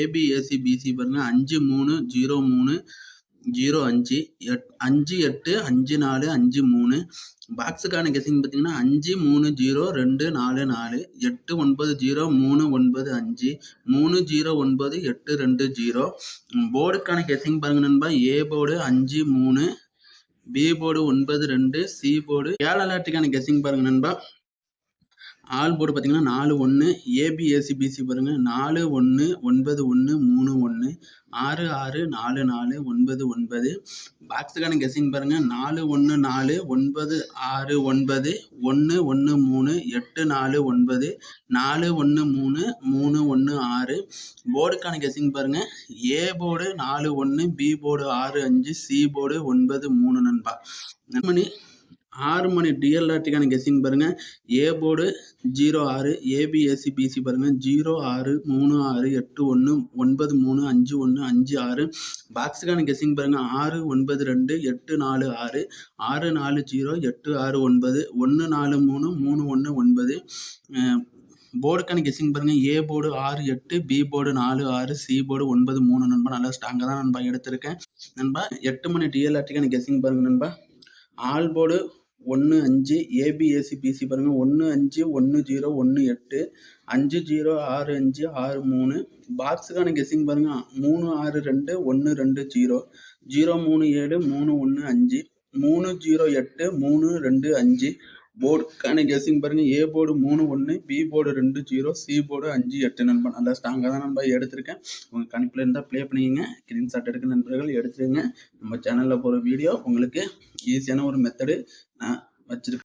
ABSC PC பாருங்க. அஞ்சு மூணு ஜீரோ மூணு ஜீரோ அஞ்சு எட் அஞ்சு எட்டு அஞ்சு நாலு அஞ்சு மூணு. பாக்ஸுக்கான கெஸிங் பார்த்தீங்கன்னா அஞ்சு மூணு ஜீரோ ரெண்டு நாலு நாலு எட்டு ஒன்பது ஜீரோ மூணு ஒன்பது அஞ்சு மூணு ஜீரோ ஒன்பது எட்டு ரெண்டு ஜீரோ. போர்டுக்கான கெஸிங் பாருங்க நண்பா. ஏ போர்டு அஞ்சு மூணு பி போர்டு ஒன்பது ரெண்டு சி போர்டு ஏழு அலாட்டுக்கான கெஸிங் பாருங்க நண்பா. ஆல் போர்டு பார்த்தீங்கன்னா நாலு ஒன்று ஏபிஎஸ்சிபிசி பிசி பாருங்கள் நாலு ஒன்று ஒன்பது ஒன்று மூணு ஒன்று ஆறு ஆறு நாலு நாலு ஒன்பது ஒன்பது. பாக்ஸுக்கான கெஸ்ஸிங் பாருங்கள் நாலு ஒன்று நாலு ஒன்பது ஆறு ஒன்பது ஒன்று ஒன்று மூணு எட்டு நாலு ஒன்பது நாலு ஒன்று மூணு மூணு ஒன்று ஆறு. போர்டுக்கான கெஸ்ஸிங் பாருங்கள் ஏ போர்டு நாலு ஒன்று பி போர்டு ஆறு அஞ்சு சி போர்டு ஒன்பது மூணு நண்பா. நண்பனி ஆறு மணி டிஎல்ஆர்டிக்கான கெஸ்ஸிங் பாருங்கள் ஏ போர்டு ஜீரோ ஆறு ஏபிஎஸ்சி பிசி பாருங்கள் ஜீரோ ஆறு மூணு ஆறு எட்டு ஒன்று ஒன்பது மூணு அஞ்சு ஒன்று அஞ்சு ஆறு. பாக்ஸுக்கான கெஸ்ஸிங் பாருங்கள் ஆறு ஒன்பது ரெண்டு எட்டு நாலு ஆறு. ஆறு நாலு ஜீரோ எட்டு ஆறு ஒன்பது. ஒன்று நாலு மூணு மூணு ஒன்று ஒன்பது. போர்டுக்கான கெஸ்ஸிங் பாருங்கள் ஏ போர்டு ஆறு எட்டு பி போர்டு நாலு ஆறு சி போர்டு ஒன்பது மூணு நண்பா. நல்லா ஸ்ட்ராங்காக தான் நண்பா எடுத்திருக்கேன். நண்பா எட்டு மணி டிஎல்ஆர்டிக்கான கெஸ்ஸிங் பாருங்கள் நண்பா. ஆல் போர்டு ஒன்று அஞ்சு ஏபிஎஸ்சி பிசி பாருங்கள் ஒன்று அஞ்சு ஒன்று ஜீரோ ஒன்று எட்டு அஞ்சு ஜீரோ ஆறு அஞ்சு ஆறு மூணு. பாக்ஸுக்கான கெஸ்ஸிங் பாருங்கள் மூணு ஆறு ரெண்டு ஒன்று ரெண்டு ஜீரோ. ஜீரோ மூணு ஏழு மூணு ஒன்று அஞ்சு. மூணு ஜீரோ எட்டு மூணு ரெண்டு அஞ்சு. போர்டுக்கான கெஸ்ஸிங் பாருங்கள் ஏ போர்டு மூணு ஒன்று பி போர்டு ரெண்டு ஜீரோ சி போர்டு அஞ்சு எட்டு நண்பன். நல்லா ஸ்ட்ராங்காக தான் நண்பா எடுத்திருக்கேன். உங்கள் கணிப்பில் இருந்தால் ப்ளே பண்ணிக்கங்க. கிரீன் ஷாட் எடுக்க நண்பர்கள் எடுத்துருங்க நம்ம சேனலில் போகிற வீடியோ உங்களுக்கு ஈஸியான ஒரு மெத்தடு நான் வச்சுருக்கேன்.